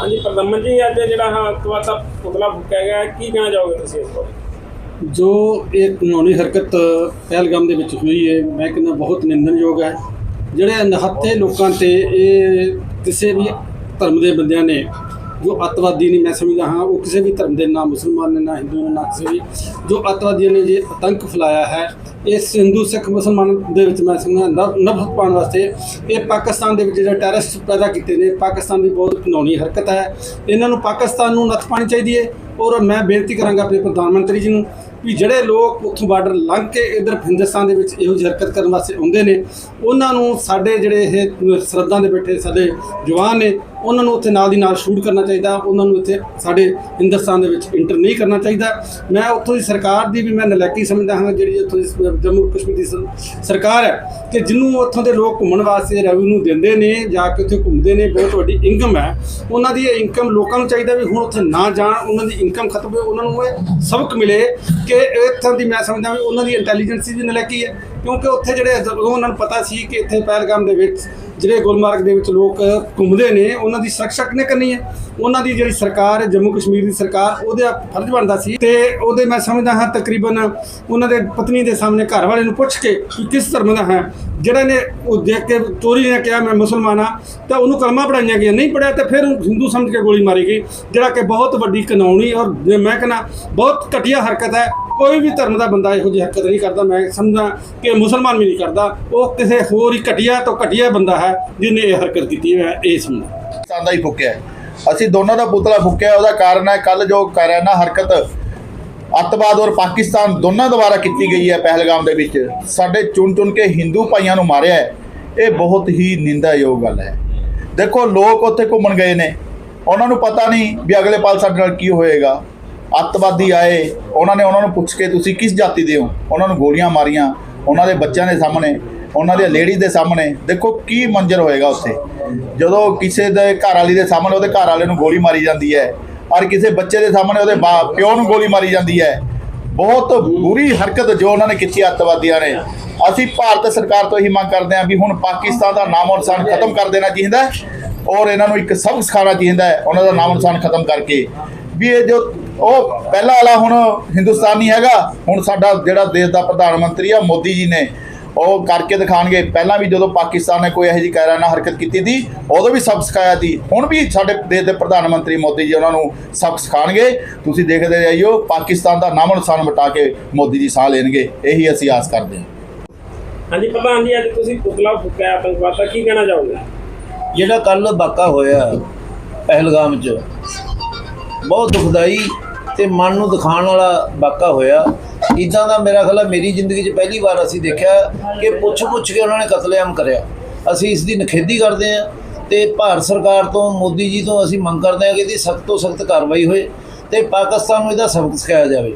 ਹਾਂਜੀ, ਪ੍ਰਧਾਨ ਜੀ, ਅੱਜ ਜਿਹੜਾ ਹਾਂ ਅੱਤਵਾਦ ਦਾ ਪੁਤਲਾ ਫੂਕਿਆ ਗਿਆ ਕੀ ਕਹਿਣਾ ਚਾਹੋਗੇ ਤੁਸੀਂ ਇਸ ਬਾਰੇ? ਜੋ ਇਹ ਕਾਨੂੰਨੀ ਹਰਕਤ ਪਹਿਲਗਾਮ ਦੇ ਵਿੱਚ ਹੋਈ ਹੈ, ਮੈਂ ਕਹਿੰਦਾ ਬਹੁਤ ਨਿੰਦਣਯੋਗ ਹੈ। ਜਿਹੜੇ ਅਨਹੱਥੇ ਲੋਕਾਂ ਤੇ ਇਹ ਕਿਸੇ ਵੀ ਧਰਮ ਦੇ ਬੰਦਿਆਂ ਨੇ, ਜੋ ਅੱਤਵਾਦੀ ਨਹੀਂ, ਮੈਂ ਸਮਝਦਾ ਹਾਂ, ਉਹ ਕਿਸੇ ਵੀ ਧਰਮ ਦੇ ਨਾ ਮੁਸਲਮਾਨ ਨੇ, ਨਾ ਹਿੰਦੂ ਨੇ, ਨਾ ਕਿਸੇ ਵੀ, ਜੋ ਅੱਤਵਾਦੀਆਂ ਨੇ ਜੇ ਆਤੰਕ ਫੈਲਾਇਆ ਹੈ ਇਸ ਹਿੰਦੂ ਸਿੱਖ ਮੁਸਲਮਾਨ ਦੇ ਵਿੱਚ ਮੈਂ ਸਮਝਦਾ ਨਫ਼ਰਤ ਪਾਉਣ ਵਾਸਤੇ ਇਹ ਪਾਕਿਸਤਾਨ ਦੇ ਵਿੱਚ ਜਿਹੜੇ ਟੈਰਰਿਸਟ ਪੈਦਾ ਕੀਤੇ ਨੇ, ਪਾਕਿਸਤਾਨ ਦੀ ਬਹੁਤ ਘਿਨੌਣੀ ਹਰਕਤ ਹੈ। ਇਹਨਾਂ ਨੂੰ ਪਾਕਿਸਤਾਨ ਨੂੰ ਨੱਥ ਪਾਣੀ ਚਾਹੀਦੀ ਹੈ। ਔਰ ਮੈਂ ਬੇਨਤੀ ਕਰਾਂਗਾ ਆਪਣੇ ਪ੍ਰਧਾਨ ਮੰਤਰੀ ਜੀ ਨੂੰ ਵੀ ਜਿਹੜੇ ਲੋਕ ਉੱਥੋਂ ਬਾਰਡਰ ਲੰਘ ਕੇ ਇਧਰ ਹਿੰਦੁਸਤਾਨ ਦੇ ਵਿੱਚ ਇਹੋ ਜਿਹੀ ਹਰਕਤ ਕਰਨ ਵਾਸਤੇ ਆਉਂਦੇ ਨੇ, ਉਹਨਾਂ ਨੂੰ ਸਾਡੇ ਜਿਹੜੇ ਇਹ ਸਰਹੱਦਾਂ ਦੇ ਬੈਠੇ ਸਾਡੇ ਜਵਾਨ ਨੇ, ਉਹਨਾਂ ਨੂੰ ਉੱਥੇ ਨਾਲ ਦੀ ਨਾਲ ਸ਼ੂਟ ਕਰਨਾ ਚਾਹੀਦਾ, ਉਹਨਾਂ ਨੂੰ ਇੱਥੇ ਸਾਡੇ ਹਿੰਦੁਸਤਾਨ ਦੇ ਵਿੱਚ ਇੰਟਰ ਨਹੀਂ ਕਰਨਾ ਚਾਹੀਦਾ। ਮੈਂ ਉੱਥੋਂ ਦੀ ਸਰਕਾਰ ਦੀ ਵੀ ਮੈਂ ਨਲਾਇਕੀ ਸਮਝਦਾ ਹਾਂ, ਜਿਹੜੀ ਉੱਥੋਂ ਦੀ ਜੰਮੂ ਕਸ਼ਮੀਰ ਦੀ ਸਰਕਾਰ ਹੈ ਕਿ ਜਿਹਨੂੰ ਉੱਥੋਂ ਦੇ ਲੋਕ ਘੁੰਮਣ ਵਾਸਤੇ ਰੈਵਨਿਊ ਦਿੰਦੇ ਨੇ, ਜਾ ਕੇ ਉੱਥੇ ਘੁੰਮਦੇ ਨੇ, ਬਹੁਤ ਵੱਡੀ ਇਨਕਮ ਹੈ, ਉਹਨਾਂ ਦੀ ਇਹ ਇਨਕਮ ਲੋਕਾਂ ਨੂੰ ਚਾਹੀਦਾ ਵੀ ਹੁਣ ਉੱਥੇ ਨਾ ਜਾਣ, ਉਹਨਾਂ ਦੀ ਇਨਕਮ ਖਤਮ ਹੋਏ, ਉਹਨਾਂ ਨੂੰ ਇਹ ਸਬਕ ਮਿਲੇ ਕਿ ਇੱਥੋਂ ਦੀ ਮੈਂ ਸਮਝਦਾ ਵੀ ਉਹਨਾਂ ਦੀ ਇੰਟੈਲੀਜੈਂਸੀ ਵੀ ਨਲੈਕੀ ਹੈ। ਕਿਉਂਕਿ ਉੱਥੇ ਜਿਹੜੇ ਜਦੋਂ ਉਹਨਾਂ ਨੂੰ ਪਤਾ ਸੀ ਕਿ ਇੱਥੇ ਪਹਿਲਗਾਮ ਦੇ ਵਿੱਚ ਜਿਹੜੇ ਗੁਲਮਾਰਗ ਦੇ ਵਿੱਚ ਲੋਕ ਘੁੰਮਦੇ ਨੇ, ਉਹਨਾਂ ਦੀ ਸੁਰੱਖਿਆ ਕਿਹਨੇ ਕਰਨੀ ਹੈ? ਉਹਨਾਂ ਦੀ ਜਿਹੜੀ ਸਰਕਾਰ ਹੈ, ਜੰਮੂ ਕਸ਼ਮੀਰ ਦੀ ਸਰਕਾਰ, ਉਹਦਾ ਫਰਜ਼ ਬਣਦਾ ਸੀ ਤੇ ਉਹਦੇ ਮੈਂ ਸਮਝਦਾ ਹਾਂ ਤਕਰੀਬਨ ਉਹਨਾਂ ਦੇ ਪਤਨੀ ਦੇ ਸਾਹਮਣੇ ਘਰ ਵਾਲੇ ਨੂੰ ਪੁੱਛ ਕੇ ਕਿ ਕਿਸ ਧਰਮ ਦਾ ਹੈ। ਜਿਹੜਾ ਨੇ ਉਹ ਦੇਖ ਕੇ ਚੋਰੀ ਨੇ ਕਿਹਾ, ਮੈਂ ਮੁਸਲਮਾਨ ਹਾਂ, ਤਾਂ ਉਹਨੂੰ ਕਲਮਾ ਪੜਾਈਆਂ ਗਈਆਂ, ਨਹੀਂ ਪੜਿਆ ਤੇ ਫਿਰ ਉਹਨੂੰ ਹਿੰਦੂ ਸਮਝ ਕੇ ਗੋਲੀ ਮਾਰੀ ਗਈ, ਜਿਹੜਾ ਕਿ ਬਹੁਤ ਵੱਡੀ ਕਾਨੂੰਨੀ ਔਰ ਜੇ ਮੈਂ ਕਹਿੰਦਾ ਬਹੁਤ ਘਟੀਆ ਹਰਕਤ ਹੈ। ਕੋਈ ਵੀ ਧਰਮ ਦਾ ਬੰਦਾ ਇਹੋ ਜਿਹੀ ਹਰਕਤ ਨਹੀਂ ਕਰਦਾ। ਮੈਂ ਸਮਝਦਾ ਕਿ ਮੁਸਲਮਾਨ ਵੀ ਨਹੀਂ ਕਰਦਾ। ਉਹ ਕਿਸੇ ਹੋਰ ਹੀ ਘਟੀਆ ਤੋਂ ਘਟੀਆ ਬੰਦਾ ਹੈ ਜਿਹਨੇ ਇਹ ਹਰਕਤ ਕੀਤੀ ਹੈ। ਇਹ ਸਮਝਦਾ। ਪਾਕਿਸਤਾਨ ਦਾ ਹੀ ਫੁੱਕਿਆ ਅਸੀਂ ਦੋਨਾਂ ਦਾ ਪੁਤਲਾ ਫੁੱਕਿਆ ਉਹਦਾ ਕਾਰਨ ਹੈ ਕੱਲ ਜੋ ਕਰ ਰਿਹਾ ਨਾ ਹਰਕਤ, ਅੱਤਵਾਦ ਔਰ ਪਾਕਿਸਤਾਨ ਦੋਨਾਂ ਦੁਆਰਾ ਕੀਤੀ ਗਈ ਹੈ ਪਹਿਲਗਾਮ ਦੇ ਵਿੱਚ। ਸਾਡੇ ਚੁਣ ਚੁਣ ਕੇ ਹਿੰਦੂ ਭਾਈਆਂ ਨੂੰ ਮਾਰਿਆ ਹੈ। ਇਹ ਬਹੁਤ ਹੀ ਨਿੰਦਾਯੋਗ ਗੱਲ ਹੈ। ਦੇਖੋ, ਲੋਕ ਉੱਥੇ ਘੁੰਮਣ ਗਏ ਨੇ। ਉਹਨਾਂ ਨੂੰ ਪਤਾ ਨਹੀਂ ਵੀ ਅਗਲੇ ਪਲ ਸਾਡੇ ਨਾਲ ਕੀ ਹੋਏਗਾ। ਅੱਤਵਾਦੀ ਆਏ, ਉਹਨਾਂ ਨੇ ਉਹਨਾਂ ਨੂੰ ਪੁੱਛ ਕੇ ਤੁਸੀਂ ਕਿਸ ਜਾਤੀ ਦੇ ਹੋ? ਉਹਨਾਂ ਨੂੰ ਗੋਲੀਆਂ ਮਾਰੀਆਂ, ਉਹਨਾਂ ਦੇ ਬੱਚਿਆਂ ਦੇ ਸਾਹਮਣੇ, ਉਹਨਾਂ ਦੇ ਲੇਡੀ ਦੇ ਸਾਹਮਣੇ। ਦੇਖੋ ਕੀ ਮੰਜ਼ਰ ਹੋਏਗਾ ਉੱਥੇ। ਜਦੋਂ ਕਿਸੇ ਦੇ ਘਰ ਵਾਲੀ ਦੇ ਸਾਹਮਣੇ ਉਹਦੇ ਘਰ ਵਾਲੇ ਨੂੰ ਗੋਲੀ ਮਾਰੀ ਜਾਂਦੀ ਹੈ, ਔਰ ਕਿਸੇ ਬੱਚੇ ਦੇ ਸਾਹਮਣੇ ਉਹਦੇ ਬਾਪ ਪਿਓ ਨੂੰ ਗੋਲੀ ਮਾਰੀ ਜਾਂਦੀ ਹੈ, ਬਹੁਤ ਬੁਰੀ ਹਰਕਤ ਜੋ ਉਹਨਾਂ ਨੇ ਕੀਤੀ ਅੱਤਵਾਦੀਆਂ ਨੇ। ਅਸੀਂ ਭਾਰਤ ਸਰਕਾਰ ਤੋਂ ਇਹੀ ਮੰਗ ਕਰਦੇ ਹਾਂ ਵੀ ਹੁਣ ਪਾਕਿਸਤਾਨ ਦਾ ਨਾਮ ਨਿਸ਼ਾਨ ਖਤਮ ਕਰ ਦੇਣਾ ਚਾਹੀਦਾ ਔਰ ਇਹਨਾਂ ਨੂੰ ਇੱਕ ਸਬਕ ਸਿਖਾਉਣਾ ਚਾਹੀਦਾ ਹੈ, ਉਹਨਾਂ ਦਾ ਨਾਮ ਨਿਸ਼ਾਨ ਖਤਮ ਕਰਕੇ। ਵੀ ਇਹ ਜੋ ਉਹ ਪਹਿਲਾ ਵਾਲਾ ਹੁਣ ਹਿੰਦੁਸਤਾਨ ਨਹੀਂ ਹੈਗਾ ਹੁਣ ਸਾਡਾ ਜਿਹੜਾ ਦੇਸ਼ ਦਾ ਪ੍ਰਧਾਨ ਮੰਤਰੀ ਆ ਮੋਦੀ ਜੀ ਨੇ ਉਹ ਕਰਕੇ ਦਿਖਾਣਗੇ। ਪਹਿਲਾਂ ਵੀ ਜਦੋਂ ਪਾਕਿਸਤਾਨ ਨੇ ਕੋਈ ਇਹੋ ਜਿਹੀ ਕਾਇਰਾਨਾ ਹਰਕਤ ਕੀਤੀ ਸੀ ਉਦੋਂ ਵੀ ਸਬਕ ਸਿਖਾਇਆ ਸੀ ਹੁਣ ਵੀ ਸਾਡੇ ਦੇਸ਼ ਦੇ ਪ੍ਰਧਾਨ ਮੰਤਰੀ ਮੋਦੀ ਜੀ ਉਹਨਾਂ ਨੂੰ ਸਬਕ ਸਿਖਾਣਗੇ। ਤੁਸੀਂ ਦੇਖਦੇ ਜਾਈਓ ਪਾਕਿਸਤਾਨ ਦਾ ਨਾਮੋ ਨਿਸ਼ਾਨ ਮਿਟਾ ਕੇ ਮੋਦੀ ਜੀ ਸਾਹ ਲੈਣਗੇ। ਇਹੀ ਅਸੀਂ ਆਸ ਕਰਦੇ ਹਾਂ। ਹਾਂਜੀ ਪ੍ਰਧਾਨ ਜੀ ਅੱਜ ਤੁਸੀਂ ਪੁਤਲਾ ਫੂਕਿਆ ਆਤੰਕਵਾਦ ਦਾ ਕੀ ਕਹਿਣਾ ਚਾਹੋਗੇ? ਜਿਹੜਾ ਕੱਲ ਵਾਕਾ ਹੋਇਆ ਪਹਿਲਗਾਮ 'ਚ ਬਹੁਤ ਦੁਖਦਾਈ ਤੇ ਮਨ ਨੂੰ ਦਿਖਾਉਣ ਵਾਲਾ ਵਾਕਾ ਹੋਇਆ। ਇਦਾਂ ਦਾ ਮੇਰਾ ਖਿਆਲ ਹੈ ਮੇਰੀ ਜ਼ਿੰਦਗੀ 'ਚ ਪਹਿਲੀ ਵਾਰ ਅਸੀਂ ਦੇਖਿਆ ਕਿ ਪੁੱਛ-ਪੁੱਛ ਕੇ ਉਹਨਾਂ ਨੇ ਕਤਲੇਆਮ ਕਰਿਆ। ਅਸੀਂ ਇਸ ਦੀ ਨਖੇਦੀ ਕਰਦੇ ਹਾਂ ਤੇ ਭਾਰਤ ਸਰਕਾਰ ਤੋਂ, ਮੋਦੀ ਜੀ ਤੋਂ ਅਸੀਂ ਮੰਗ ਕਰਦੇ ਹਾਂ ਕਿ ਇਹਦੀ ਸਖਤ ਤੋਂ ਸਖਤ ਕਾਰਵਾਈ ਹੋਏ ਤੇ ਪਾਕਿਸਤਾਨ ਨੂੰ ਇਹਦਾ ਸਬਕ ਸਿਖਾਇਆ ਜਾਵੇ।